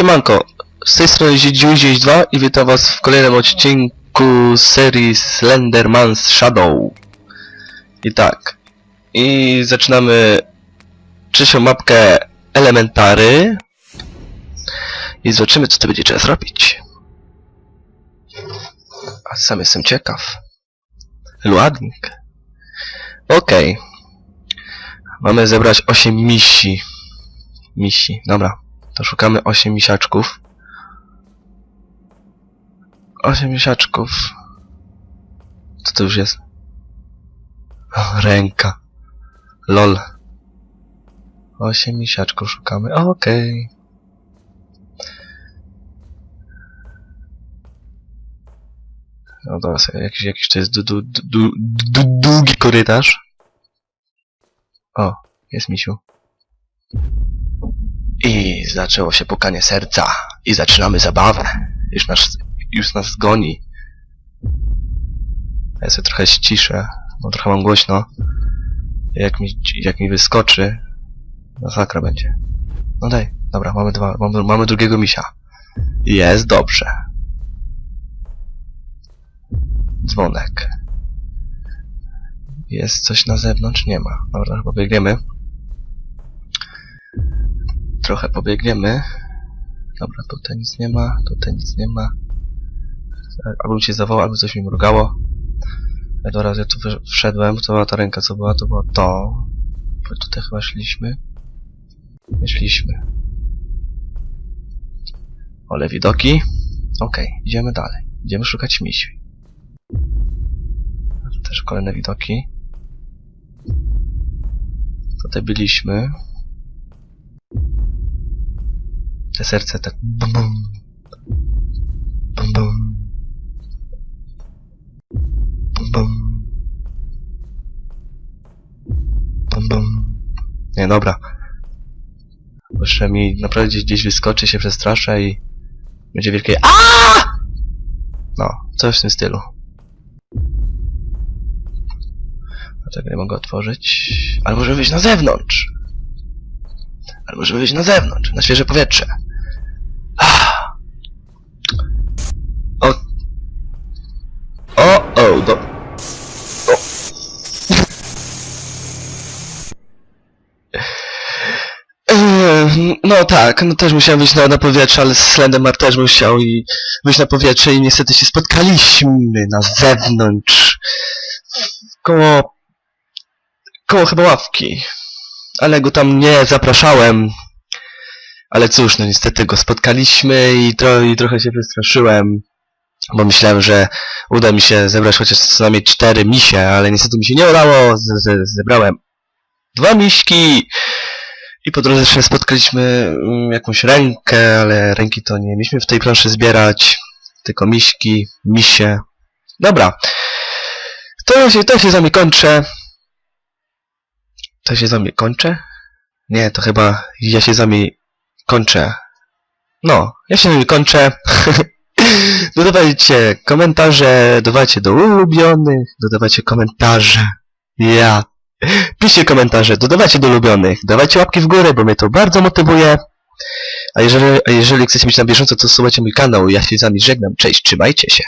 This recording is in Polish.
Siemanko, z tej strony Ziedziuździeś 2 i witam was w kolejnym odcinku serii Slenderman's Shadow. I tak, i zaczynamy trzecią mapkę Elementary i zobaczymy co to będzie trzeba zrobić. A sam jestem ciekaw. Ładnik. Okej. Mamy zebrać 8 misi. Misi, dobra. To szukamy 8 misiaczków. 8 misiaczków. Co to już jest? O, ręka. Lol. 8 misiaczków szukamy. Okej. No to sobie jakiś, jakiś to jest długi korytarz. O, jest misiu. I zaczęło się pukanie serca. I zaczynamy zabawę. Już nas, już nas goni. Ja sobie trochę ściszę, bo trochę mam głośno. Jak mi, jak mi wyskoczy, masakra będzie. No daj, dobra, mamy dwa, mamy, mamy drugiego misia. Jest dobrze. Dzwonek. Jest coś na zewnątrz? Nie ma. Dobra, pobiegniemy. Trochę pobiegniemy. Dobra, tutaj nic nie ma, tutaj nic nie ma. Albo się zawołał, albo coś mi mrugało. Ja do razu tu wysz- wszedłem, to była ta ręka, co była, to było to. Bo tutaj chyba szliśmy. Nie szliśmy. Ole widoki. Okej, idziemy dalej. Idziemy szukać misi. Też kolejne widoki. Tutaj byliśmy. Te serce tak bum bum. Bum bum. Bum bum. Bum bum. Nie, dobra. Jeszcze mi naprawdę gdzieś, wyskoczy, się przestraszę i będzie wielkie A! No, coś w tym stylu. Dlaczego nie mogę otworzyć? Ale może wyjść na zewnątrz. Ale może wyjść na zewnątrz, na świeże powietrze. Ah. O. O, o, do. O. No tak, no też musiałem wyjść na, na powietrze, ale Slenderman też musiał i wyjść na powietrze i niestety się spotkaliśmy na zewnątrz. Koło... Koło chyba ławki. Ale go tam nie zapraszałem. Ale cóż, no niestety go spotkaliśmy i, tro i trochę się wystraszyłem. Bo myślałem, że uda mi się zebrać chociaż co najmniej cztery misie, ale niestety mi się nie udało. Zebrałem dwa miśki. I po drodze jeszcze spotkaliśmy mm, jakąś rękę, ale ręki to nie mieliśmy w tej planszy zbierać. Tylko miśki, misie. Dobra. To się, to się z kończę. To się z kończę? Nie, to chyba ja się z kończę. No, ja się z kończę. Dodawajcie komentarze, dodawajcie do ulubionych, dodawajcie komentarze. Ja. Piszcie komentarze, dodawajcie do ulubionych, dawajcie łapki w górę, bo mnie to bardzo motywuje. A jeżeli, a jeżeli chcecie mieć na bieżąco, to słuchajcie mój kanał. Ja się z wami żegnam. Cześć, trzymajcie się.